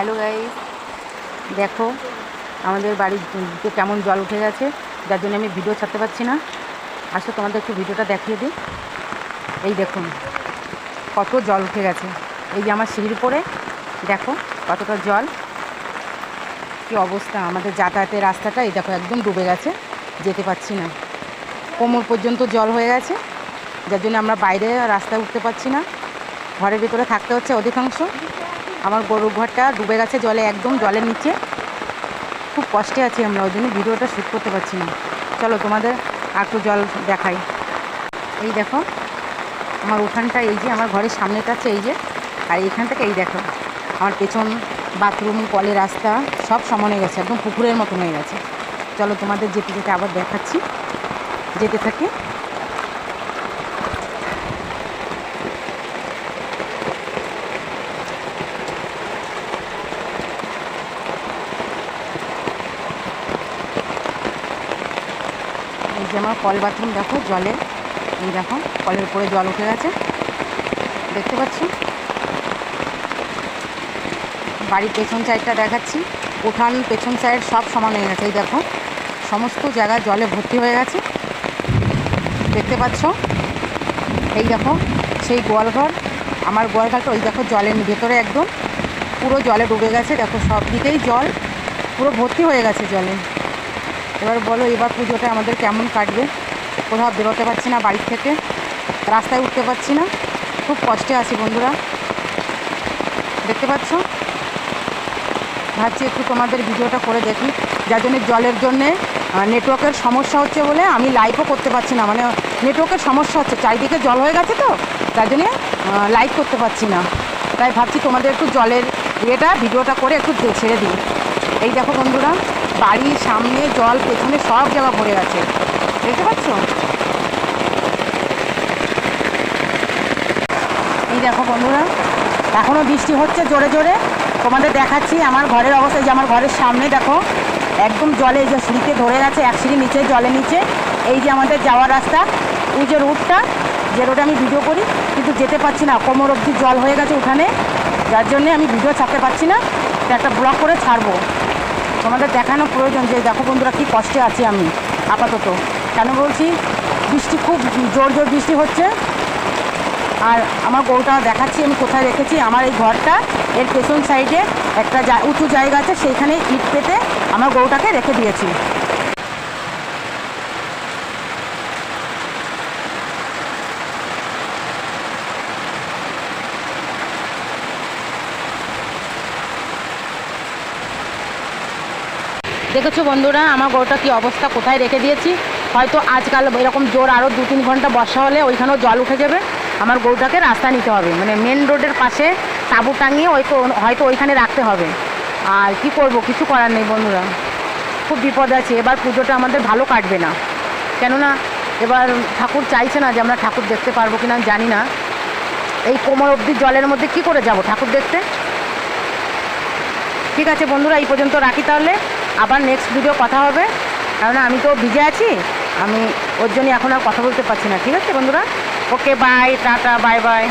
Hello guys দেখো, আমাদের বাড়িতে কেমন জল উঠে গেছে, যার জন্য আমি ভিডিও ছাড়তে পারছি না। আসো, তোমাদের একটু ভিডিওটা দেখিয়ে দিই। এই দেখুন, কত জল উঠে গেছে। এই যে আমার সিঁড়ির পরে দেখো, কতটা জল। কি অবস্থা, আমাদের যাতায়াতের রাস্তাটা, এই দেখো, একদম ডুবে গেছে, যেতে পারছি না। কোমর পর্যন্ত জল হয়ে গেছে, যার জন্য আমরা বাইরে রাস্তায় উঠতে পারছি না। ঘরের ভিতরে থাকতে হচ্ছে অধিকাংশ। আমার গরুর ঘরটা ডুবে গেছে জলে, একদম জলের নিচে। খুব কষ্টে আছি আমরা, ওই জন্য ভিডিওটা শ্যুট করতে পারছি না। চলো তোমাদের একটু জল দেখাই। এই দেখো, আমার উঠানটা এই যে, আমার ঘরের সামনেটা আছে এই যে, আর এইখান থেকে এই দেখো, আমার পেছন বাথরুম কলের রাস্তা, সব সমান গেছে, একদম পুকুরের মতন হয়ে গেছে। চলো তোমাদের যেতে যেতে আবার দেখাচ্ছি। যেতে থাকি। যে আমার কল বাথরুম দেখো জলে এই দেখো, কলের উপরে জল উঠে গেছে। দেখতে পাচ্ছ? বাড়ির পেছন সাইডটা দেখাচ্ছি। উঠান পেছন সাইড সব সমান হয়ে গেছে, এই দেখো। সমস্ত জায়গা জলে ভর্তি হয়ে গেছে। দেখতে পাচ্ছ? এই দেখো, সেই গোয়ালঘর। আমার গোয়ালঘরটা ওই দেখো জলের ভেতরে একদম। পুরো জলে ডুবে গেছে, দেখো সব দিকেই জল। পুরো ভর্তি হয়ে গেছে জলে। এবার বলো, এবার পুজোটা আমাদের কেমন কাটবে? কোথাও বেরোতে পারছি না বাড়ির থেকে। রাস্তায় উঠতে পারছি না। খুব কষ্টে আছি বন্ধুরা। দেখতে পাচ্ছ? ভাবছি একটু তোমাদের ভিডিওটা করে দেখি। যার জন্য জলের জন্যে নেটওয়ার্কের সমস্যা হচ্ছে বলে আমি লাইভও করতে পারছি না। মানে নেটওয়ার্কের সমস্যা হচ্ছে। চারিদিকে জল হয়ে গেছে তো, তার জন্যে লাইভ করতে পারছি না। তাই ভাবছি তোমাদের একটু জলের ইয়েটা, ভিডিওটা করে একটু ছেড়ে দিই। এই দেখো বন্ধুরা বাড়ির সামনে জল পেছনে সব জায়গা ভরে গেছে। দেখতে পাচ্ছ? এই দেখো বন্ধুরা এখনও বৃষ্টি হচ্ছে জোরে জোরে। তোমাদের দেখাচ্ছি আমার ঘরের অবস্থা যে আমার ঘরের সামনে দেখো, একদম জলে যে সিঁড়িতে ধরে গেছে, এক সিঁড়ি নিচে জলে নিচে। এই যে আমাদের যাওয়ার রাস্তা ওই যে রোডটা যে রোডে আমি ভিডিও করি, কিন্তু যেতে পারছি না, কোমর অবধি জল হয়ে গেছে ওখানে যার জন্যে আমি ভিডিও ছাড়তে পারছি না একটা ব্লগ করে ছাড়বো। তোমাদের দেখানো প্রয়োজন যে, দেখো বন্ধুরা কী কষ্টে আছি আমি, আপাতত। কেন বলছি? বৃষ্টি খুব জোর জোর বৃষ্টি হচ্ছে। আর আমার গরুটা দেখাচ্ছি, আমি কোথায় রেখেছি, আমার এই ঘরটা, এর পেছন সাইডে একটা উঁচু জায়গা আছে, সেইখানে ইট পেতে আমার গরুটাকে রেখে দিয়েছি। দেখেছ বন্ধুরা, আমার গরুটা কি অবস্থা, কোথায় রেখে দিয়েছি? হয়তো আজকাল এরকম জোর আরও দু তিন ঘণ্টা বর্ষা হলে ওইখানেও জল উঠে যাবে, আমার গরুটাকে রাস্তা নিতে হবে। মানে মেন রোডের পাশে তাঁবু টাঙিয়ে হয়তো হয়তো ওইখানে রাখতে হবে। আর কি করব, কিছু করার নেই বন্ধুরা। খুব বিপদ আছে, এবার পুজোটা আমাদের ভালো কাটবে না। কেননা এবার ঠাকুর চাইছে না যে আমরা ঠাকুর দেখতে পারব কি কিনা জানি না। এই কোমর অবধি জলের মধ্যে কি করে যাব ঠাকুর দেখতে? ঠিক আছে বন্ধুরা, এই পর্যন্ত রাখি তাহলে। আবার নেক্সট ভিডিও কথা হবে। কারণ আমি তো ভিজে আছি। আমি ওর জন্য এখন আর কথা বলতে পারছি না। ঠিক আছে বন্ধুরা? Okay bye tata bye bye